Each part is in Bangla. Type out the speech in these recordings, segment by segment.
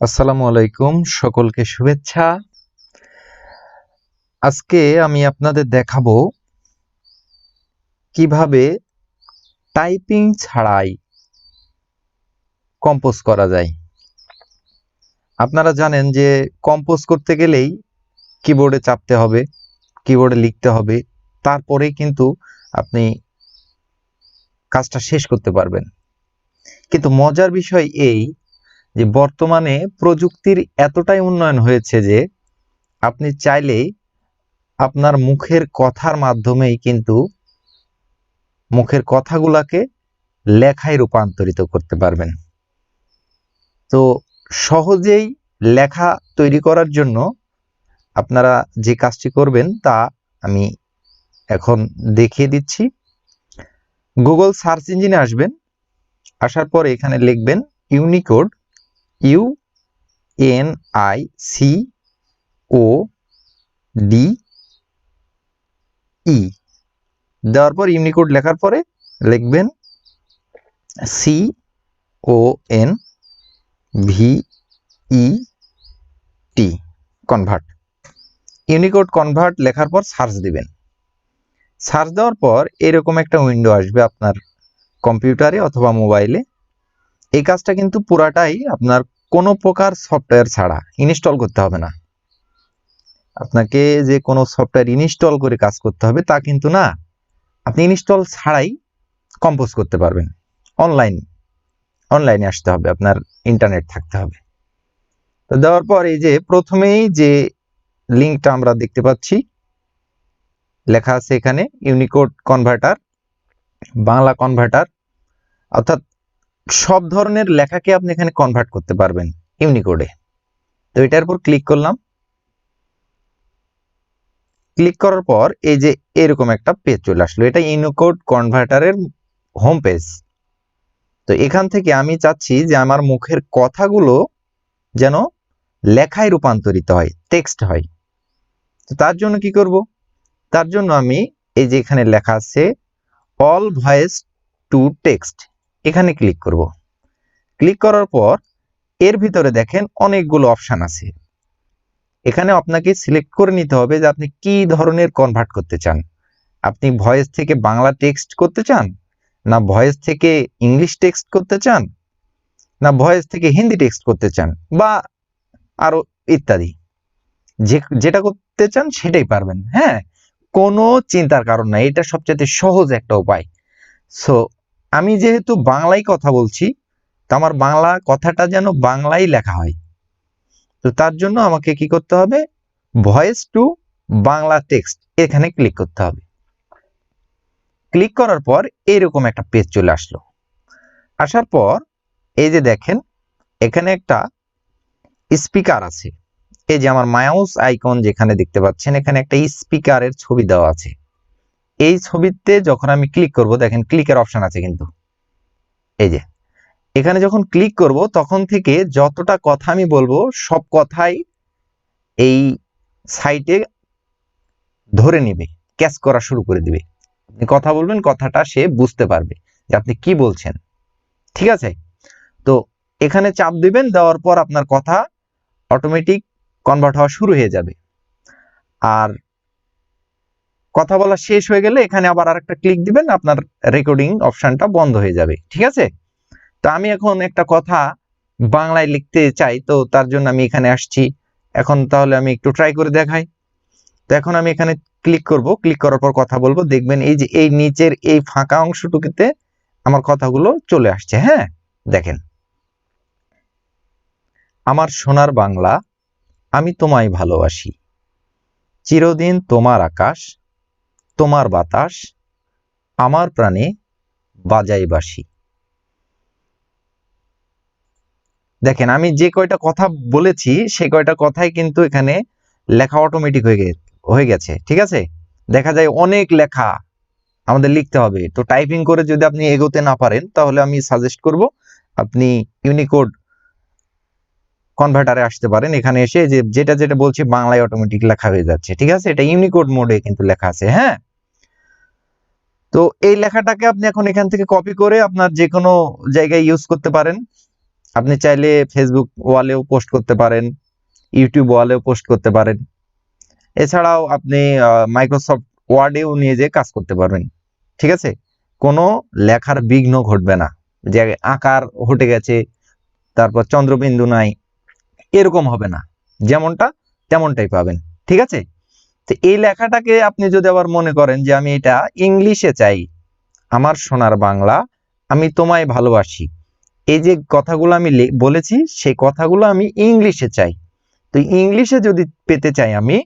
আসসালামু আলাইকুম, সকলকে শুভেচ্ছা। আজকে আমি আপনাদের দেখাবো কীভাবে টাইপিং ছাড়াই কম্পোজ করা যায়। আপনারা জানেন যে কম্পোজ করতে গেলেই কিবোর্ডে চাপতে হবে, কিবোর্ডে লিখতে হবে, তারপরেই কিন্তু আপনি কাজটা শেষ করতে পারবেন। কিন্তু মজার বিষয় এই যে বর্তমানে প্রযুক্তির এতটাই উন্নয়ন হয়েছে যে আপনি চাইলেই আপনার মুখের কথার মাধ্যমেই কিন্তু মুখের কথাগুলাকে লেখায় রূপান্তরিত করতে পারবেন। তো সহজেই লেখা তৈরি করার জন্য আপনারা যে কাজটি করবেন তা আমি এখন দেখিয়ে দিচ্ছি। গুগল সার্চ ইঞ্জিনে আসবেন, আসার পরে এখানে লিখবেন Unicode U N I C O D E দেওয়ার পর ইউনিকোড লেখার পরে লিখবেন C O N V E T convert Unicode convert লেখার পর সার্চ দিবেন। সার্চ দেওয়ার পর এরকম একটা উইন্ডো আসবে আপনার কম্পিউটারে অথবা মোবাইলে এই কাজটা কিন্তু পুরাটাই আপনার কোনো প্রকার সফটওয়্যার ছাড়া ইনস্টল করতে হবে না। আপনাকে যে কোনো সফটওয়্যার ইনস্টল করে কাজ করতে হবে তা কিন্তু না। আপনি ইনস্টল ছাড়াই কম্পোজ করতে পারবেন। অনলাইন অনলাইনে আসতে হবে, আপনার ইন্টারনেট থাকতে হবে। তো দেওয়ার পর এই যে প্রথমেই যে লিঙ্কটা আমরা দেখতে পাচ্ছি, লেখা আছে এখানে ইউনিকোড কনভার্টার বাংলা কনভার্টার অর্থাৎ সব ধরনের লেখাকে আপনি এখানে কনভার্ট করতে পারবেন ইউনিকোডে। তো এটার উপর ক্লিক করলাম। ক্লিক করার পর এই যে এরকম একটা পেজ চলে আসলো। এটা ইউনিকোড কনভার্টারের হোম পেজ তো এখান থেকে আমি চাচ্ছি যে আমার মুখের কথাগুলো যেন লেখায় রূপান্তরিত হয় টেক্সট হয়। তো তার জন্য কি করব? তার জন্য আমি এই যে এখানে লেখা আছে অল ভয়েস টু টেক্সট এখানে ক্লিক করব। ক্লিক করার পর এর ভিতরে দেখেন অনেকগুলো অপশান আছে। এখানে আপনাকে সিলেক্ট করে নিতে হবে যে আপনি কি ধরনের কনভার্ট করতে চান। আপনি ভয়েস থেকে বাংলা টেক্সট করতে চান? না ভয়েস থেকে ইংলিশ টেক্সট করতে চান? না ভয়েস থেকে হিন্দি টেক্সট করতে চান? বা আরও ইত্যাদি। যে, যেটা করতে চান সেটাই পারবেন হ্যাঁ? কোনো চিন্তার কারণ নাই, এটা সবচেয়ে সহজ একটা উপায়। সো আমি যেহেতু বাংলায় কথা বলছি, তো আমার বাংলা কথাটা যেন বাংলায় লেখা হয়। তো তার জন্য আমাকে কি করতে হবে? ভয়েস টু বাংলা টেক্সট এখানে ক্লিক করতে হবে। ক্লিক করার পর এরকম একটা পেজ চলে আসলো। আসার পর এই যে দেখেন, এখানে একটা স্পিকার আছে। এই যে আমার মাউস আইকন যেখানে দেখতে পাচ্ছেন, এখানে একটা স্পিকারের ছবি দেওয়া আছে। এই ছবিতে যখন আমি ক্লিক করব, দেখেন ক্লিকের অপশন আছে কিন্তু। এই যে, এখানে যখন ক্লিক করব, তখন থেকে যতটা কথা আমি বলব, সব কথাই এই সাইটে ধরে নেবে ক্যাচ করা শুরু করে দিবে। আপনি কথা বলবেন, কথাটা সে বুঝতে পারবে যে আপনি কি বলছেন। ঠিক আছে? তো এখানে চাপ দিবেন, দেওয়ার পর আপনার কথা অটোমেটিক কনভার্ট হওয়া শুরু হয়ে যাবে। আর কথা বলা শেষ হয়ে গেলে এখানে আবার আরেকটা ক্লিক দিবেন, আপনার রেকর্ডিং অপশনটা বন্ধ হয়ে যাবে, ঠিক আছে? তো আমি এখন একটা কথা বাংলায় লিখতে চাই, তো তার জন্য আমি এখানে আসছি। এখন তাহলে আমি একটু ট্রাই করে দেখাই। তো এখন আমি এখানে ক্লিক করব ক্লিক করার পর কথা বলব। দেখবেন এই যে এই নিচের এই ফাঁকা অংশটুকুতে আমার কথাগুলো চলে আসছে হ্যাঁ? দেখেন। আমার সোনার বাংলা, আমি তোমায় ভালোবাসি। চিরদিন তোমার আকাশ তোমার বাতাস আমার প্রাণে বাজাই বাসি দেখেন, আমি যে কয়টা কথা বলেছি, সে কয়টা কথাই কিন্তু এখানে লেখা অটোমেটিক হয়ে হয়ে গেছে, ঠিক আছে? দেখা যায় অনেক লেখা আমাদের লিখতে হবে। তো টাইপিং করে যদি আপনি এগোতে না পারেন, তাহলে আমি সাজেস্ট করব আপনি ইউনিকোড কনভার্টারে আসতে পারেন। এখানে এসে যে, যেটা যেটা বলছি, বাংলায় অটোমেটিক লেখা হয়ে যাচ্ছে, ঠিক আছে? এটা ইউনিকোড মোডে কিন্তু লেখা আছে হ্যাঁ? তো এই লেখাটাকে আপনি এখন এখান থেকে কপি করে আপনার যে কোনো জায়গায় ইউজ করতে পারেন। আপনি চাইলে ফেসবুক ওয়ালেও পোস্ট করতে পারেন ইউটিউব ওয়ালেও পোস্ট করতে পারেন। এছাড়াও আপনি মাইক্রোসফট ওয়ার্ডেও নিয়ে যেয়ে কাজ করতে পারবেন। ঠিক আছে? কোনো লেখার বিঘ্ন ঘটবে না। যে আকার হটে গেছে, তারপর চন্দ্রবিন্দু নাই, এরকম হবে না। যেমনটা, তেমনটাই পাবেন। ঠিক আছে? তো এই লেখাটাকে আপনি যদি আবার মনে করেন যে আমি এটা ইংলিশে চাই, আমার সোনার বাংলা, আমি তোমায় ভালোবাসি, এই যে কথাগুলো আমি বলেছি, সেই কথাগুলো আমি ইংলিশে চাই। তো ইংলিশে যদি পেতে চাই আমি,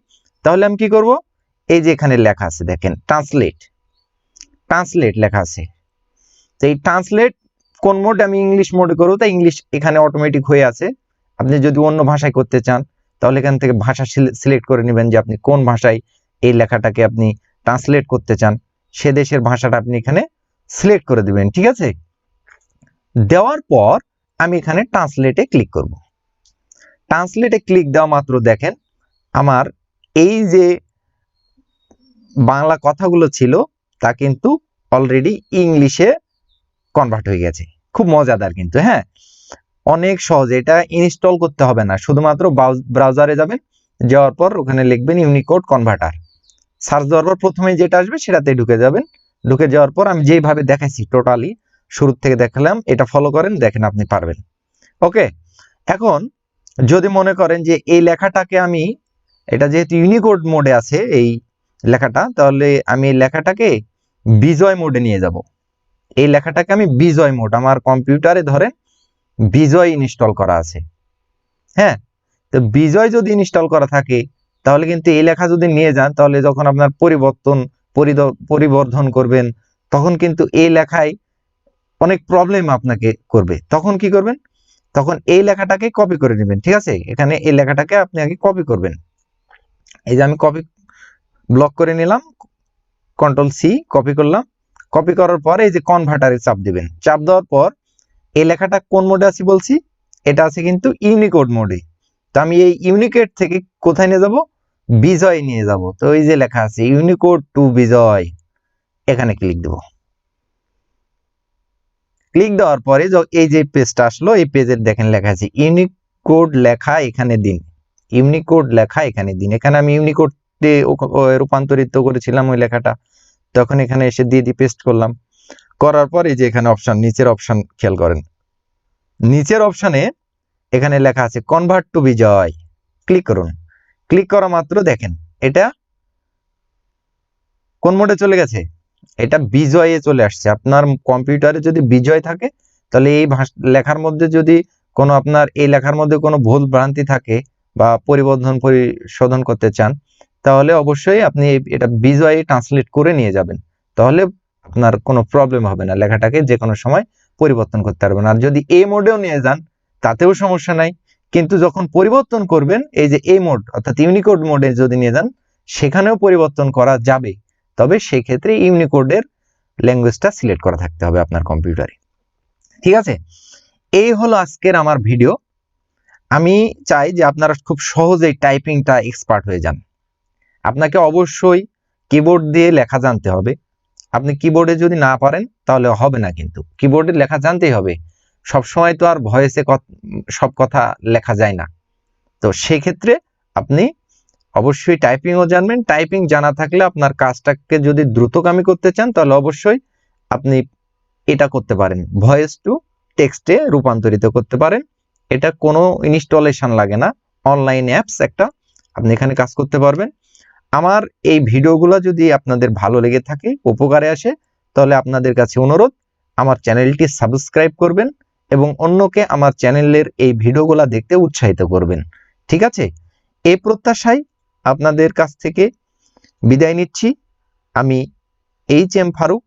তাহলে আমি কি করব? এই যে এখানে লেখা আছে দেখেন ট্রান্সলেট ট্রান্সলেট লেখা আছে। তো এই ট্রান্সলেট কোন মোড আমি ইংলিশ মোডে করব? তা ইংলিশ এখানে অটোমেটিক হয়ে আছে। আপনি যদি অন্য ভাষায় করতে চান তাহলে এখান থেকে ভাষা সিলেক্ট করে নেবেন যে আপনি কোন ভাষায় এই লেখাটাকে আপনি ট্রান্সলেট করতে চান। সে দেশের ভাষাটা আপনি এখানে সিলেক্ট করে দিবেন, ঠিক আছে? দেওয়ার পর আমি এখানে ট্রান্সলেটে ক্লিক করব। ট্রান্সলেটে ক্লিক দেওয়া মাত্র দেখেন, আমার এই যে বাংলা কথাগুলো ছিল, তা কিন্তু অলরেডি ইংলিশে কনভার্ট হয়ে গেছে। খুব মজাদার কিন্তু হ্যাঁ? অনেক সহজ এটা ইনস্টল করতে হবে না। শুধুমাত্র ব্রাউজারে যাবেন, যাওয়ার পর ওখানে লিখবেন ইউনিকোড কনভার্টার সার্চ দেওয়ার পর প্রথমে যেটা আসবে সেটাতে ঢুকে যাবেন। ঢুকে যাওয়ার পর আমি যেভাবে দেখাইছি টোটালি শুরু থেকে দেখালাম, এটা ফলো করেন, দেখেন আপনি পারবেন। ওকে এখন যদি মনে করেন যে এই লেখাটাকে আমি, এটা যেহেতু ইউনিকোড মোডে আছে এই লেখাটা, তাহলে আমি এই লেখাটাকে বিজয় মোডে নিয়ে যাব। এই লেখাটাকে আমি বিজয় মোড আমার কম্পিউটারে ধরেন বিজয় ইনস্টল করা আছে। হ্যাঁ? তো বিজয় যদি ইনস্টল করা থাকে, তাহলে কিন্তু এই লেখা যদি নিয়ে যান, তাহলে যখন আপনার পরিবর্তন পরিবর্ধন করবেন, তখন কিন্তু এই লেখায় অনেক প্রবলেম আপনাকে করবে। তখন কি করবেন? তখন এই লেখাটাকে কপি করে নেবেন, ঠিক আছে? এখানে এই লেখাটাকে আপনি আগে কপি করবেন। এই যে আমি কপি ব্লক করে নিলাম কন্ট্রোল সি কপি করলাম। কপি করার পর এই যে কনভার্টারে চাপ দিবেন। চাপ দেওয়ার পর এই লেখাটা কোন মোডে আছে বলছি? এটা আছে কিন্তু ইউনিকোড মোডে তো আমি এই ইউনিকোড থেকে কোথায় নিয়ে যাব? বিজয় নিয়ে যাব। তো এই যে লেখা আছে ইউনিকোড টু বিজয়। এখানে ক্লিক দেব। ক্লিক দেওয়ার পরে এই যে পেজটা আসলো, এই পেজের দেখেন লেখা আছে ইউনিকোড লেখা এখানে দিন। ইউনিকোড লেখা এখানে দিন। এখানে আমি ইউনিকোডে রূপান্তরিত করেছিলাম ওই লেখাটা। তখন এখানে এসে দিয়ে দিয়ে পেস্ট করলাম। করার পর এই যে এখানে অপশন নিচের অপশন খেয়াল করেন। নিচের অপশনে এখানে লেখা আছে কনভার্ট টু বিজয়। ক্লিক করুন। ক্লিক করা মাত্র দেখেন, এটা কোন মোডে চলে গেছে? এটা বিজয়ে চলে আসছে। আপনার কম্পিউটারে যদি বিজয় থাকে, তাহলে এই লেখার মধ্যে যদি কোনো আপনার, এই লেখার মধ্যে কোনো ভুল ভ্রান্তি থাকে বা পরিবর্ধন পরিশোধন করতে চান, তাহলে অবশ্যই আপনি এটা বিজয়ে ট্রান্সলেট করে নিয়ে যাবেন। তাহলে আপনার কোনো প্রবলেম হবে না। লেখাটাকে যে কোনো সময় পরিবর্তন করতে পারবেন। আর যদি এ মোডেও নিয়ে যান, তাতেও সমস্যা নাই। কিন্তু যখন পরিবর্তন করবেন, এই যে এ মোড অর্থাৎ ইউনিকোড মোডে যদি নিয়ে যান, সেখানেও পরিবর্তন করা যাবে। তবে সেই ক্ষেত্রে ইউনিকোডের ল্যাঙ্গুয়েজটা সিলেক্ট করা থাকতে হবে আপনার কম্পিউটারে ঠিক আছে? এই হলো আজকের আমার ভিডিও আমি চাই যে আপনারা খুব সহজেই টাইপিংটা এক্সপার্ট হয়ে যান। আপনাকে অবশ্যই কিবোর্ড দিয়ে লেখা জানতে হবে। আপনি কিবোর্ডে যদি না পারেন, তাহলে হবে না কিন্তু। কিবোর্ডে লেখা জানতেই হবে। সব সময় তো আর ভয়েসে সব কথা লেখা যায় না। তো সেক্ষেত্রে আপনি অবশ্যই টাইপিংও জানবেন। টাইপিং জানা থাকলে আপনার কাজটাকে যদি দ্রুতগামী করতে চান, তাহলে অবশ্যই আপনি এটা করতে পারেন। ভয়েস টু টেক্সটে রূপান্তরিত করতে পারেন। এটা কোনো ইনস্টলেশন লাগে না। অনলাইন অ্যাপস একটা আপনি এখানে কাজ করতে পারবেন। আমার এই ভিডিওগুলো যদি আপনাদের ভালো লেগে থাকে, উপকারে আসে, তাহলে আপনাদের কাছে অনুরোধ, আমার চ্যানেলটি সাবস্ক্রাইব করবেন এবং অন্যকে আমার চ্যানেলের এই ভিডিওগুলো দেখতে উৎসাহিত করবেন। ঠিক আছে? এই প্রত্যাশায় আপনাদের কাছ থেকে বিদায় নিচ্ছি। আমি এইচ এম ফারুক,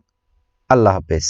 আল্লাহ হাফেজ।